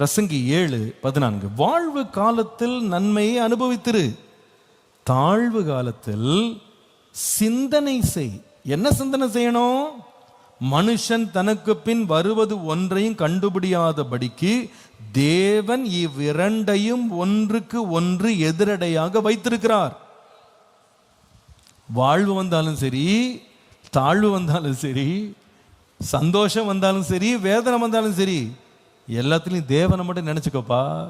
பிரசங்கி ஏழு பதினான்கு. வாழ்வு காலத்தில் நன்மையை அனுபவித்திரு. தாழ்வு காலத்தில் சிந்தனை செய். என்ன சிந்தனை செய்யணும்? மனுஷன் தனக்கு பின் வருவது ஒன்றையும் கண்டுபிடியாதபடிக்கு தேவன் இவ்விரண்டையும் ஒன்றுக்கு ஒன்று எதிரடையாக வைத்திருக்கிறார். வாழ்வு வந்தாலும் சரி தாழ்வு வந்தாலும் சரி சந்தோஷம் வந்தாலும் சரி வேதனை வந்தாலும் சரி எல்லாத்துலேயும் தேவனை மட்டும் நினச்சிக்கோப்பா.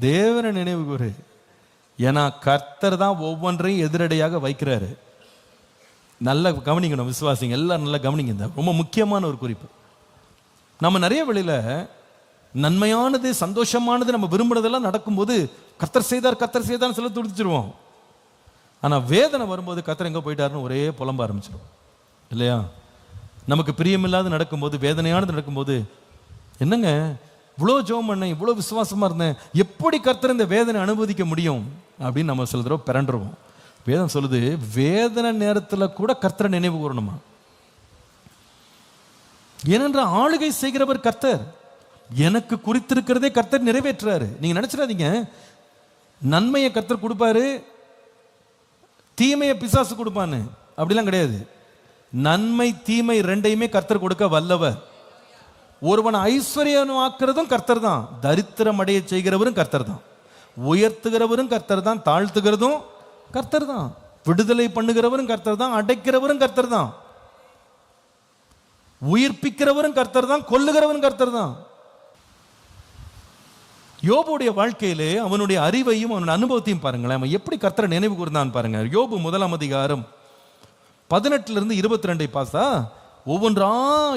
தேவனை நினைவு கூறு ஏன்னா கர்த்தர் தான் ஒவ்வொன்றையும் எதிரடையாக வைக்கிறாரு. நல்லா கவனிக்கணும் விசுவாசிங்க எல்லாம் நல்லா கவனிங்க இந்த. ரொம்ப முக்கியமான ஒரு குறிப்பு. நம்ம நிறைய வழியில் நன்மையானது சந்தோஷமானது நம்ம விரும்புனதெல்லாம் நடக்கும்போது கத்தர் செய்தார் கத்தர் செய்தார்னு சொல்ல துடிச்சிருவோம். ஆனால் வேதனை வரும்போது கத்தர் எங்கே போயிட்டாருன்னு ஒரே புலம்ப ஆரம்பிச்சிடும் இல்லையா? நமக்கு பிரியமில்லாத நடக்கும்போது வேதனையானது நடக்கும்போது என்னங்க? இவ்வளோ ஜோம் பண்ணேன் இவ்வளோ விசுவாசமாக இருந்தேன் எப்படி கர்த்தர் இந்த வேதனை அனுபவிக்க முடியும்? அப்படின்னு நம்ம சில தடவை பிறண்டுருவோம். வேதம் சொல்லுது வேதனை நேரத்தில் கூட கர்த்தரை நினைவு கூறணுமா? ஏனென்ற ஆளுகை செய்கிறவர் கர்த்தர். எனக்கு குறித்திருக்கிறதே கர்த்தர் நிறைவேற்றுறாரு. நீங்க நினைச்சிடாதீங்க. நன்மையை கர்த்தர் கொடுப்பாரு தீமையை பிசாசு கொடுப்பான்னு. அப்படிலாம் கிடையாது. நன்மை தீமை ரெண்டையுமே கர்த்தர் கொடுக்க வல்லவர். ஒருவன் ஐஸ்வர்யமாக்குறதும் கர்த்தர் தான் தரித்திரம் அடைய செய்கிறவரும் கர்த்தர் தான் உயர்த்துகிறவரும் கர்த்தர் தான் தாழ்த்துகிறதும் கர்த்தர் தான் விடுதலை பண்ணுகிறவரும் கர்த்தர் தான் அடைக்கிறவரும் கர்த்தர் தான் உயிர்ப்பிக்கிறவரும் கர்த்தர் தான் கொல்லுகிறவரும் கர்த்தர் தான் யோபுடைய வாழ்க்கையிலே அவனுடைய அறிவையும் அவனுடைய அனுபவத்தையும் பாருங்களேன். அவன் எப்படி கர்த்தரை நினைவு கூர்ந்தான் பாருங்க. யோபு முதலாம் அதிகாரம் பதினெட்டுல இருந்து இருபத்தி ரெண்டை பாசா? ஒவ்வொன்றா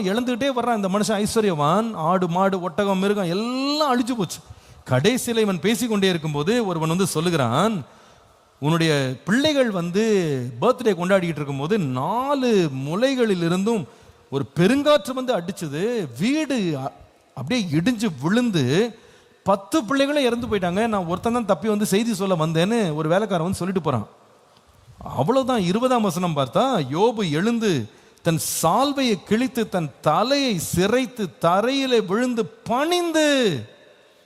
இழந்துகிட்டே வர்றான் இந்த மனுஷன் ஐஸ்வர்யவான். ஆடு மாடு ஒட்டகம் மிருகம் எல்லாம் அழிஞ்சு போச்சு. கடைசியில் இவன் பேசிக்கொண்டே இருக்கும்போது ஒருவன் வந்து சொல்லுகிறான் உன்னுடைய பிள்ளைகள் வந்து பர்த்டே கொண்டாடிக்கிட்டு இருக்கும்போது நாலு முளைகளிலிருந்தும் ஒரு பெருங்காற்று வந்து அடிச்சது. வீடு அப்படியே இடிஞ்சு விழுந்து பத்து பிள்ளைகளும் இறந்து போயிட்டாங்க. நான் ஒருத்தன் தான் தப்பி வந்து செய்தி சொல்ல வந்தேன்னு ஒரு வேலைக்காரன் வந்து சொல்லிட்டு போகிறான் அவ்வளோதான் இருபதாம் வசனம் பார்த்தா யோபு எழுந்து தன் சால்வையை கிழித்து தன் தலையை சிரைத்து தரையிலே விழுந்து பணிந்து.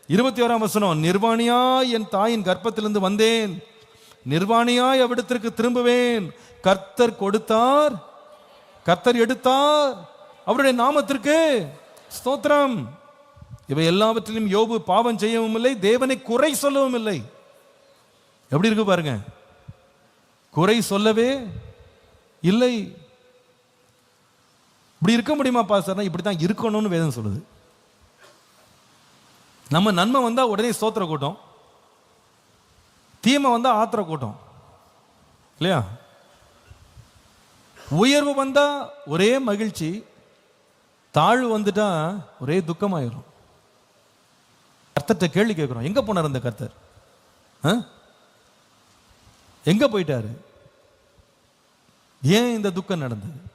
இருபத்தி ஓராம் வசனம் நிர்வாணியாய் என் தாயின் கர்ப்பத்திலிருந்து வந்தேன். நிர்வாணியாய் அவ்விடத்திற்கு திரும்புவேன். கர்த்தர் கொடுத்தார். கர்த்தர் எடுத்தார். அவருடைய நாமத்திற்கு ஸ்தோத்திரம். இவை எல்லாவற்றிலும் யோபு பாவம் செய்யவும் இல்லை தேவனை குறை சொல்லவும் இல்லை. எப்படி இருக்கு பாருங்க? குறை சொல்லவே இல்லை. இப்படி இருக்க முடியுமா பாஸ்டர்னா இப்படி தான் இருக்கணும்னு வேதம் சொல்லுது. நம்ம நன்மை வந்தால் உடனே சோத்திர கூட்டம். தீமை வந்தால் ஆத்திர கூட்டம். இல்லையா? உயர்வு வந்தால் ஒரே மகிழ்ச்சி தாழ்வு வந்துட்டா ஒரே துக்கமாயிரும். கர்த்தர்கிட்ட கேள்வி கேட்குறோம். எங்கே போனார் அந்த கர்த்தர்? ஆ? எங்க போயிட்டாரு? ஏன் இந்த துக்கம் நடந்தது?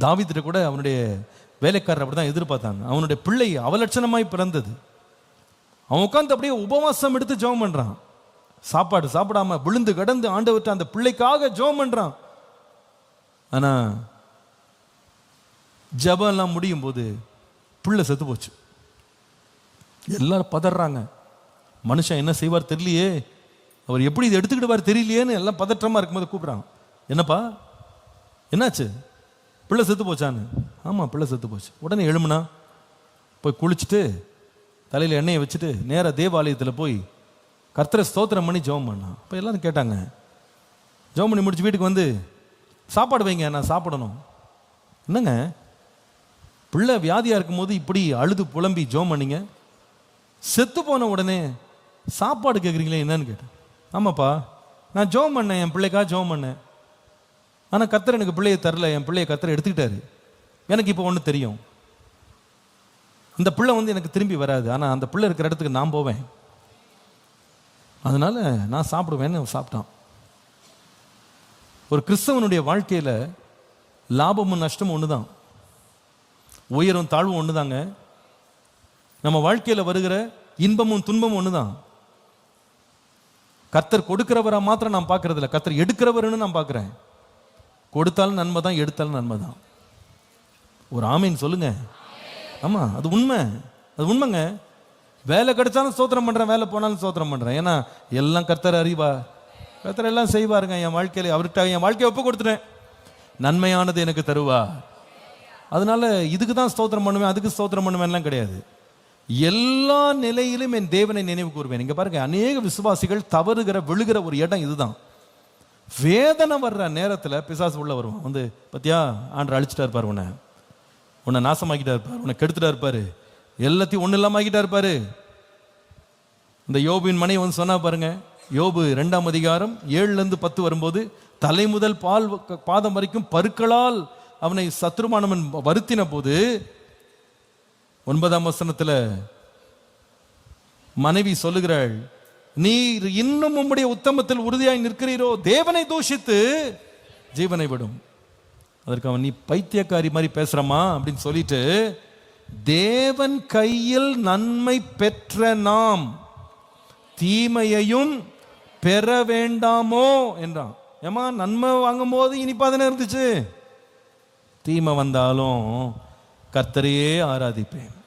தாவீதுட்ட கூட அவனுடைய வேலைக்காரர் அப்படிதான் எதிர்பார்த்தாங்க. அவனுடைய பிள்ளை அவலட்சணமாய் பிறந்தது. அவன் உட்காந்து அப்படியே உபவாசம் எடுத்து ஜெபம் பண்றான். சாப்பாடு சாப்பிடாம விழுந்து கடந்து ஆண்டவர்கிட்ட அந்த பிள்ளைக்காக ஜெபம் பண்றான். ஆனா ஜெபம் எல்லாம் முடியும் போது பிள்ளை செத்து போச்சு. எல்லாரும் பதறாங்க. மனுஷன் என்ன செய்வார் தெரியலையே. அவர் எப்படி இதை எடுத்துக்கிடுவார் தெரியலையேன்னு எல்லாம் பதற்றமாக இருக்கும்போது கூப்பிட்றான். என்னப்பா? என்னாச்சு? பிள்ளை செத்து போச்சான்னு. ஆமாம் பிள்ளை செத்து போச்சு. உடனே எழுமுனா போய் குளிச்சுட்டு தலையில் எண்ணெயை வச்சுட்டு நேராக தேவாலயத்தில் போய் கர்த்தரை ஸ்தோத்திரம் பண்ணி ஜெபம் பண்ணான் அப்போ எல்லாரும் கேட்டாங்க ஜெபம் பண்ணி முடிச்சு வீட்டுக்கு வந்து சாப்பாடு வைங்க நான் சாப்பிடணும். என்னங்க? பிள்ளை வியாதியாக இருக்கும்போது இப்படி அழுது புலம்பி ஜோம் பண்ணிங்க? செத்து போன உடனே சாப்பாடு கேட்குறீங்களே என்னன்னு கேட்டேன். ஆமாப்பா நான் ஜெபம் பண்ணேன் என் பிள்ளைக்காக ஜோம் பண்ணேன். ஆனால் கத்தர் எனக்கு பிள்ளையை தரல என் பிள்ளையை கர்த்தர் எடுத்துக்கிட்டாரு. எனக்கு இப்போ ஒன்று தெரியும். அந்த பிள்ளை வந்து எனக்கு திரும்பி வராது. ஆனால் அந்த பிள்ளை இருக்கிற இடத்துக்கு நான் போவேன். அதனால் நான் சாப்பிடுவேன்னு சாப்பிட்டான். ஒரு கிறிஸ்தவனுடைய வாழ்க்கையில் லாபமும் நஷ்டமும் ஒன்று தான் உயரும் தாழ்வும் ஒன்று தாங்க நம்ம வாழ்க்கையில் வருகிற இன்பமும் துன்பமும் ஒன்று தான் கத்தர் கொடுக்கிறவரா மாத்திரம் நான் பார்க்கறதில்ல. கத்தர் எடுக்கிறவருன்னு நான் பார்க்குறேன். கொடுத்தாலும் நன்மை தான் எடுத்தாலும் நன்மை தான். ஒரு ஆமீன் சொல்லுங்க. ஆமாம் அது உண்மை. அது உண்மைங்க. வேலை கிடைச்சாலும் ஸ்தோத்திரம் பண்ணுறேன் வேலை போனாலும் ஸ்தோத்திரம் பண்ணுறேன் ஏன்னா எல்லாம் கர்த்தர் அறிவா. கர்த்தர் எல்லாம் செய்வாருங்க. என் வாழ்க்கையில அவர்கிட்ட என் வாழ்க்கையை ஒப்பு கொடுத்துட்டேன். நன்மையானது எனக்கு தருவா. அதனால இதுக்கு தான் ஸ்தோத்திரம் பண்ணுவேன் அதுக்கு ஸ்தோத்திரம் பண்ணுவேன்லாம் கிடையாது. எல்லா நிலையிலும் என் தேவனை நினைவு கூறுவேன். இங்கே பாருங்க அநேக விசுவாசிகள் தவறுகிற விழுகிற ஒரு இடம் இதுதான். வேதனை வர்ற நேரத்துல பிசாசு உள்ள வருவான். வந்து பத்தியா ஆண்டு அழிச்சிட்டா இருப்பார் உன்னை. உன்னை நாசமாக்கிட்டா இருப்பார் உன்னை கெடுத்துட்டா இருப்பாரு எல்லாத்தையும் ஒன்றும் இல்லாம ஆக்கிட்டா இருப்பாரு இந்த யோபின் மனைவி வந்து சொன்னா பாருங்க யோபு ரெண்டாம் அதிகாரம் ஏழுல இருந்து பத்து வரும்போது தலை முதல் பால் பாதம் வரைக்கும் பருக்களால் அவனை சத்ருமானவன் வருத்தின போது ஒன்பதாம் வசனத்துல மனைவி சொல்லுகிறாள் நீர் இன்னும் உம்முடைய உத்தமத்தில் உறுதியாய் நிற்கிறீரோ? தேவனை தூஷித்து ஜீவனை விடும். அதற்கு அவன் நீ பைத்தியக்காரி மாதிரி பேசுறமா அப்படின்னு சொல்லிட்டு தேவன் கையில் நன்மை பெற்ற நாம் தீமையையும் பெற வேண்டாமோ? என்றான். ஏமா நன்மை வாங்கும்போது இனிப்பா தானே இருந்துச்சு? தீமை வந்தாலும் கர்த்தரையே ஆராதிப்பேன்.